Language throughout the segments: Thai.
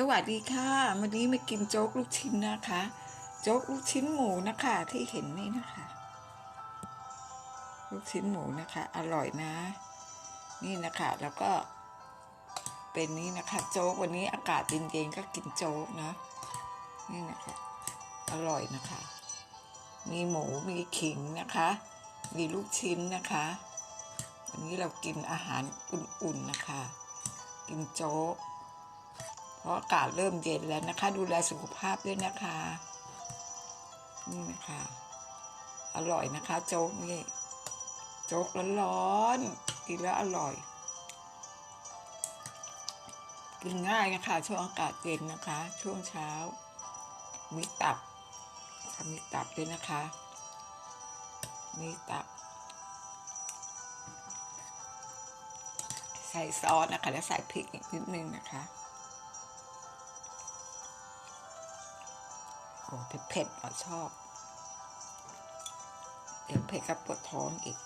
สวัสดีค่ะวันนี้มากินโจ๊กลูกชิ้นนะคะ โจ๊กลูกชิ้นหมูนะคะที่เห็นนี่นะคะ ลูกชิ้นหมูนะคะ อร่อยนะ นี่นะคะแล้วก็ เป็นนี้นะคะ โจ๊กวันนี้อากาศเย็นๆก็กินโจ๊กนะนี่นะคะอร่อยนะคะ มีหมูมีขิงนะคะ มีลูกชิ้นนะคะ วันนี้เรากินอาหารอุ่นๆนะคะ กินโจ๊ก ราะอากาศเริ่มเย็นแล้วนะคะ ดูแลสุขภาพด้วยนะคะ นี่นะคะ อร่อยนะคะ โจ๊กนี่โจ๊กร้อนๆกินแล้วอร่อย กินง่ายนะคะ ช่วงอากาศเย็นนะคะ ช่วงเช้า มีตับค่ะมีตับด้วยนะคะ มีตับ ใส่ซอสนะคะ แล้วใส่พริกอีกนิดนึงนะคะ โอ้เผ็ดๆเราชอบ เดี๋ยวเผ็ดกับปวดท้องอีก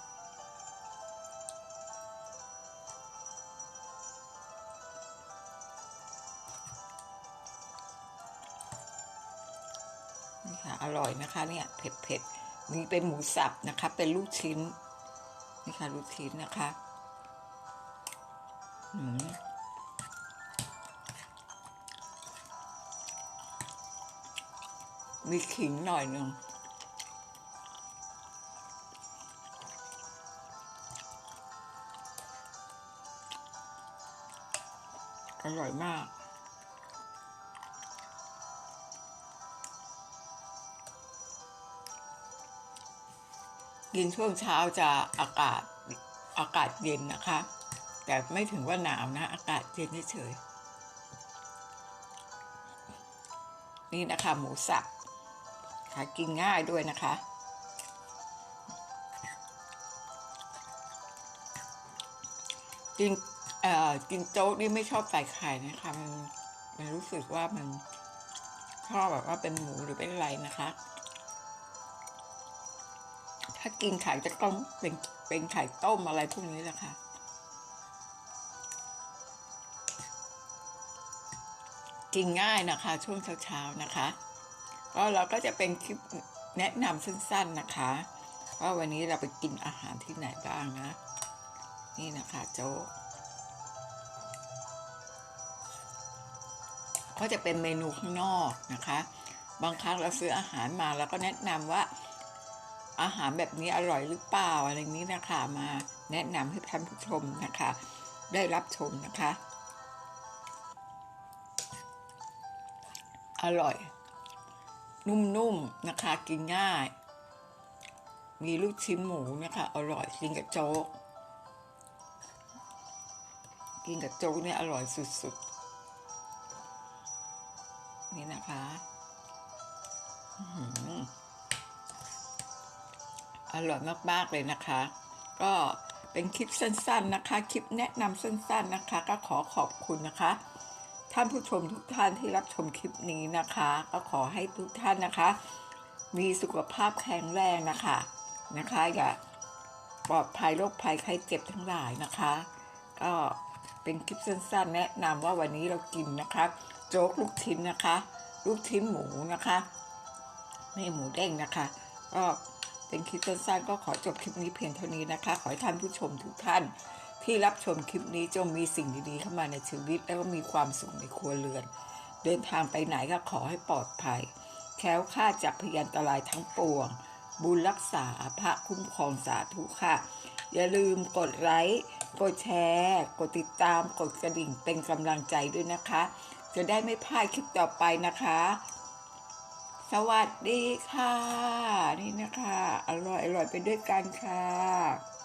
นี่ค่ะ อร่อยนะคะ เนี่ยเผ็ดๆนี่เป็นหมูสับนะคะ เป็นลูกชิ้น นี่ค่ะ ลูกชิ้นนะคะ อืม มีขิงหน่อยหนึ่งอร่อยมาก กินช่วงเช้าจะอากาศอากาศเย็นนะคะ แต่ไม่ถึงว่าหนาวนะ อากาศเย็นเฉยๆนี่นะคะ หมูสับ หากินง่ายด้วยนะคะ กินเอ่อกินโจ๊กนี่ไม่ชอบใส่ไข่นะคะ มันมันรู้สึกว่ามันชอบแบบว่าเป็นหมูหรือเป็นอะไรนะคะ ถ้ากินไข่จะต้องเป็นเป็นไข่ต้มอะไรพวกนี้แหละค่ะกินง่ายนะคะ ช่วงเช้าๆนะคะ ก็เราก็จะเป็นคลิปแนะนำสั้นๆนะคะว่าวันนี้เราไปกินอาหารที่ไหนบ้างนะ นี่นะคะโจ๊กก็จะเป็นเมนูข้างนอกนะคะ บางครั้งเราซื้ออาหารมาแล้วก็แนะนำว่าอาหารแบบนี้อร่อยหรือเปล่าอะไรนี้นะคะมาแนะนำให้ท่านผู้ชมนะคะ ได้รับชมนะคะ อร่อย นุ่มๆนะคะ กินง่าย มีลูกชิ้นหมูนะคะ อร่อยกินกับโจ๊ก กินกับโจ๊กเนี่ยอร่อยสุดๆ นี่นะคะอร่อยมากๆเลยนะคะ ก็เป็นคลิปสั้นๆนะคะ คลิปแนะนำสั้นๆนะคะ ก็ขอขอบคุณนะคะ ท่านผู้ชมทุกท่านที่รับชมคลิปนี้นะคะ ก็ขอให้ทุกท่านนะคะ มีสุขภาพแข็งแรงนะคะนะคะ อย่าปลอดภัยโรคภัยไข้เจ็บทั้งหลายนะคะ ก็เป็นคลิปสั้นๆ แนะนำว่าวันนี้เรากินนะคะ โจ๊กลูกชิ้นนะคะ ลูกชิ้นหมูนะคะไม่หมูเด้งนะคะ ก็เป็นคลิปสั้นๆก็ขอจบคลิปนี้เพียงเท่านี้นะคะ ขอให้ท่านผู้ชมทุกท่าน ที่รับชมคลิปนี้จงมีสิ่งดีๆเข้ามาในชีวิต แล้วก็มีความสุขในครัวเรือน เดินทางไปไหนก็ขอให้ปลอดภัย แคล้วคลาดจากพยันตรายทั้งปวง บุญรักษาพระคุ้มครองสาธุค่ะ อย่าลืมกดไลค์กดแชร์ กดติดตามกดกระดิ่งเป็นกำลังใจด้วยนะคะ จะได้ไม่พลาดคลิปต่อไปนะคะ สวัสดีค่ะ นี่นะคะ อร่อยอร่อยไปด้วยกันค่ะ